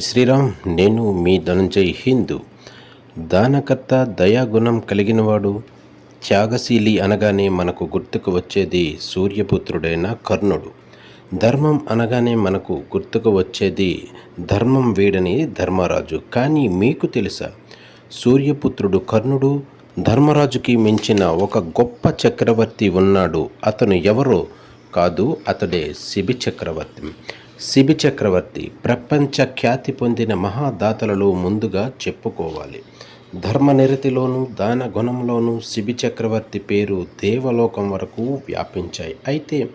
శ్రీరామ్ నేను మీ ధనంజయ్ హిందూ. దానకర్త దయాగుణం కలిగినవాడు త్యాగశీలి అనగానే మనకు గుర్తుకు వచ్చేది సూర్యపుత్రుడైన కర్ణుడు. ధర్మం అనగానే మనకు గుర్తుకు వచ్చేది ధర్మం వీడని ధర్మరాజు. కానీ మీకు తెలుసా సూర్యపుత్రుడు కర్ణుడు ధర్మరాజుకి మించిన ఒక గొప్ప చక్రవర్తి ఉన్నాడు. అతను ఎవరో కాదు అతడే శిబి చక్రవర్తి శిబి చక్రవర్తి ప్రపంచ ఖ్యాతి పొందిన మహాదాతలలో ముందుగా చెప్పుకోవాలి. ధర్మనిరతిలోనూ దాన గుణంలోనూ శిబి చక్రవర్తి పేరు దేవలోకం వరకు వ్యాపించాయి. అయితే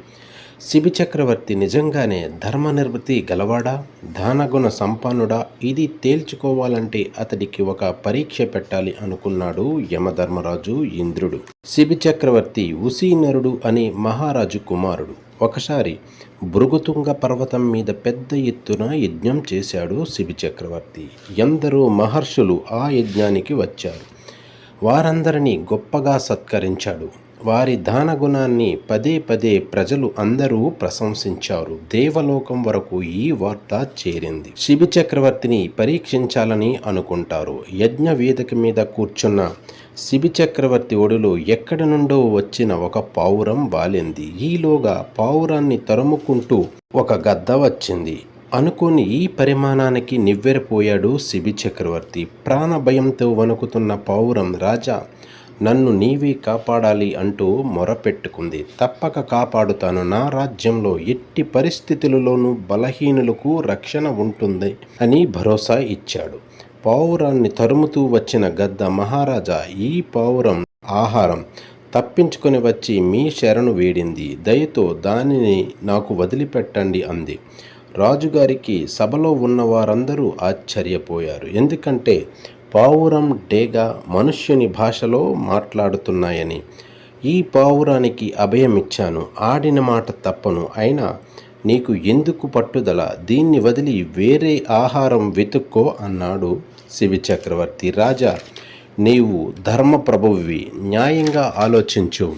శిబి చక్రవర్తి నిజంగానే ధర్మనిర్వృతి గలవాడా? దానగుణ సంపన్నుడా? ఇది తేల్చుకోవాలంటే అతడికి ఒక పరీక్ష పెట్టాలి అనుకున్నాడు యమధర్మరాజు ఇంద్రుడు. శిబి చక్రవర్తి ఉసీనరుడు అనే మహారాజు కుమారుడు. ఒకసారి భృగుతుంగ పర్వతం మీద పెద్ద ఎత్తున యజ్ఞం చేశాడు శిబి చక్రవర్తి. ఎందరో మహర్షులు ఆ యజ్ఞానికి వచ్చారు. వారందరినీ గొప్పగా సత్కరించాడు. వారి దాన గుణాన్ని పదే పదే ప్రజలు అందరూ ప్రశంసించారు. దేవలోకం వరకు ఈ వార్త చేరింది. శిబి చక్రవర్తిని పరీక్షించాలని అనుకుంటారు. యజ్ఞ వేదిక మీద కూర్చున్న శిబి చక్రవర్తి ఒడిలో ఎక్కడి నుండో వచ్చిన ఒక పావురం వాలింది. ఈలోగా పావురాన్ని తరుముకుంటూ ఒక గద్ద వచ్చింది. అనుకోని ఈ పరిమాణానికి నివ్వెరపోయాడు శిబి చక్రవర్తి. ప్రాణభయంతో వణుకుతున్న పావురం రాజా నన్ను నీవే కాపాడాలి అంటూ మొరపెట్టుకుంది. తప్పక కాపాడుతాను. నా రాజ్యంలో ఎట్టి పరిస్థితులలోనూ బలహీనులకు రక్షణ ఉంటుంది అని భరోసా ఇచ్చాడు. పావురాన్ని తరుముతూ వచ్చిన గద్ద మహారాజా ఈ పావురం ఆహారం. తప్పించుకొని వచ్చి మీ శరణు వేడింది. దయతో దానిని నాకు వదిలిపెట్టండి అంది. రాజుగారికి సభలో ఉన్న వారందరూ ఆశ్చర్యపోయారు. ఎందుకంటే పావురం డేగా మనుష్యుని భాషలో మాట్లాడుతున్నాయని. ఈ పావురానికి అభయమిచ్చాను. ఆడిన మాట తప్పను. అయినా నీకు ఎందుకు పట్టుదల? దీన్ని వదిలి వేరే ఆహారం వెతుక్కో అన్నాడు శివి చక్రవర్తి. రాజా నీవు ధర్మప్రభువి. న్యాయంగా ఆలోచించు.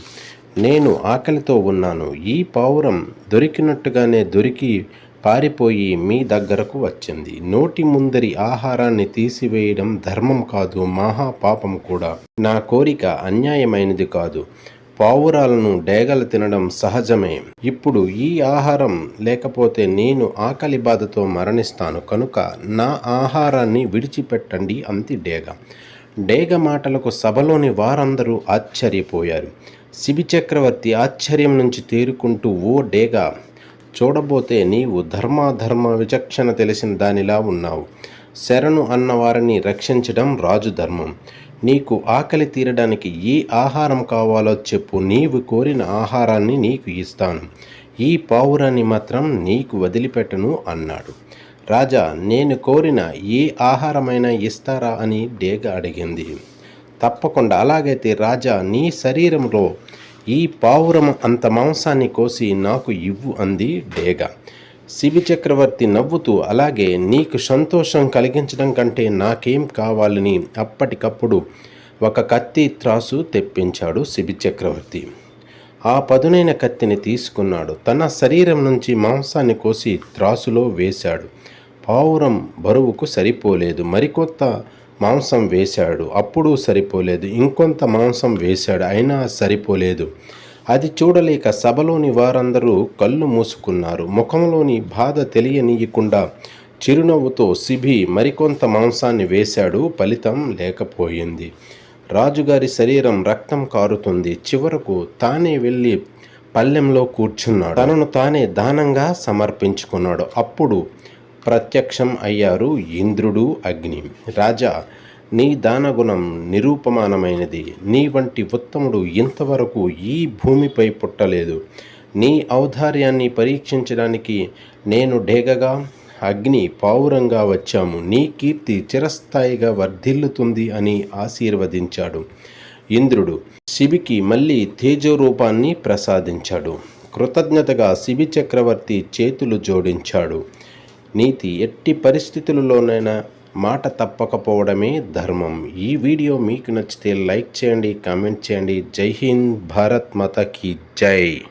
నేను ఆకలితో ఉన్నాను. ఈ పావురం దొరికినట్టుగానే దొరికి పారిపోయి మీ దగ్గరకు వచ్చింది. నోటి ముందరి ఆహారాన్ని తీసివేయడం ధర్మం కాదు మహాపాపం కూడా. నా కోరిక అన్యాయమైనది కాదు. పావురాలను డేగలు తినడం సహజమే. ఇప్పుడు ఈ ఆహారం లేకపోతే నేను ఆకలి బాధతో మరణిస్తాను. కనుక నా ఆహారాన్ని విడిచిపెట్టండి అంతి డేగ. డేగ మాటలకు సభలోని వారందరూ ఆశ్చర్యపోయారు. శిబి చక్రవర్తి ఆశ్చర్యం నుంచి తేరుకుంటూ ఓ డేగా చూడబోతే నీవు ధర్మాధర్మ విచక్షణ తెలిసిన దానిలా ఉన్నావు. శరణు అన్న వారిని రక్షించడం రాజు ధర్మం. నీకు ఆకలి తీరడానికి ఏ ఆహారం కావాలో చెప్పు నీవు కోరిన ఆహారాన్ని నీకు ఇస్తాను. ఈ పావురాన్ని మాత్రం నీకు వదిలిపెట్టను అన్నాడు. రాజా నేను కోరిన ఏ ఆహారమైనా ఇస్తారా అని డేగ అడిగింది. తప్పకుండా అలాగైతే రాజా నీ శరీరంలో ఈ పావురం అంత మాంసాన్ని కోసి నాకు ఇవ్వు అంది డేగ. శివి చక్రవర్తి నవ్వుతూ అలాగే నీకు సంతోషం కలిగించడం కంటే నాకేం కావాలని అప్పటికప్పుడు ఒక కత్తి త్రాసు తెప్పించాడు శిబి చక్రవర్తి. ఆ పదునైన కత్తిని తీసుకున్నాడు. తన శరీరం నుంచి మాంసాన్ని కోసి త్రాసులో వేశాడు. పావురం బరువుకు సరిపోలేదు. మరికొత్త మాంసం వేశాడు అప్పుడు సరిపోలేదు. ఇంకొంత మాంసం వేశాడు అయినా సరిపోలేదు. అది చూడలేక సభలోని వారందరూ కళ్ళు మూసుకున్నారు. ముఖంలోని బాధ తెలియనీయకుండా చిరునవ్వుతో సిబి మరికొంత మాంసాన్ని వేశాడు ఫలితం లేకపోయింది. రాజుగారి శరీరం రక్తం కారుతుంది. చివరకు తానే వెళ్ళి పల్లెంలో కూర్చున్నాడు. తనను తానే దానంగా సమర్పించుకున్నాడు. అప్పుడు ప్రత్యక్షం అయ్యారు ఇంద్రుడు అగ్ని. రాజా నీ దానగుణం నిరూపమానమైనది. నీ వంటి ఉత్తముడు ఇంతవరకు ఈ భూమిపై పుట్టలేదు. నీ ఔదార్యాన్ని పరీక్షించడానికి నేను డేగగా అగ్ని పావురంగా వచ్చాము. నీ కీర్తి చిరస్థాయిగా వర్ధిల్లుతుంది అని ఆశీర్వదించాడు. ఇంద్రుడు శిబికి మళ్ళీ తేజరూపాన్ని ప్రసాదించాడు. కృతజ్ఞతగా శిబి చక్రవర్తి చేతులు జోడించాడు. నీతి ఎట్టి పరిస్థితులలోనైనా మాట తప్పకపోవడమే ధర్మం. ఈ వీడియో మీకు నచ్చితే లైక్ చేయండి కామెంట్ చేయండి. జై హింద్ భారత్ మాత కీ జై.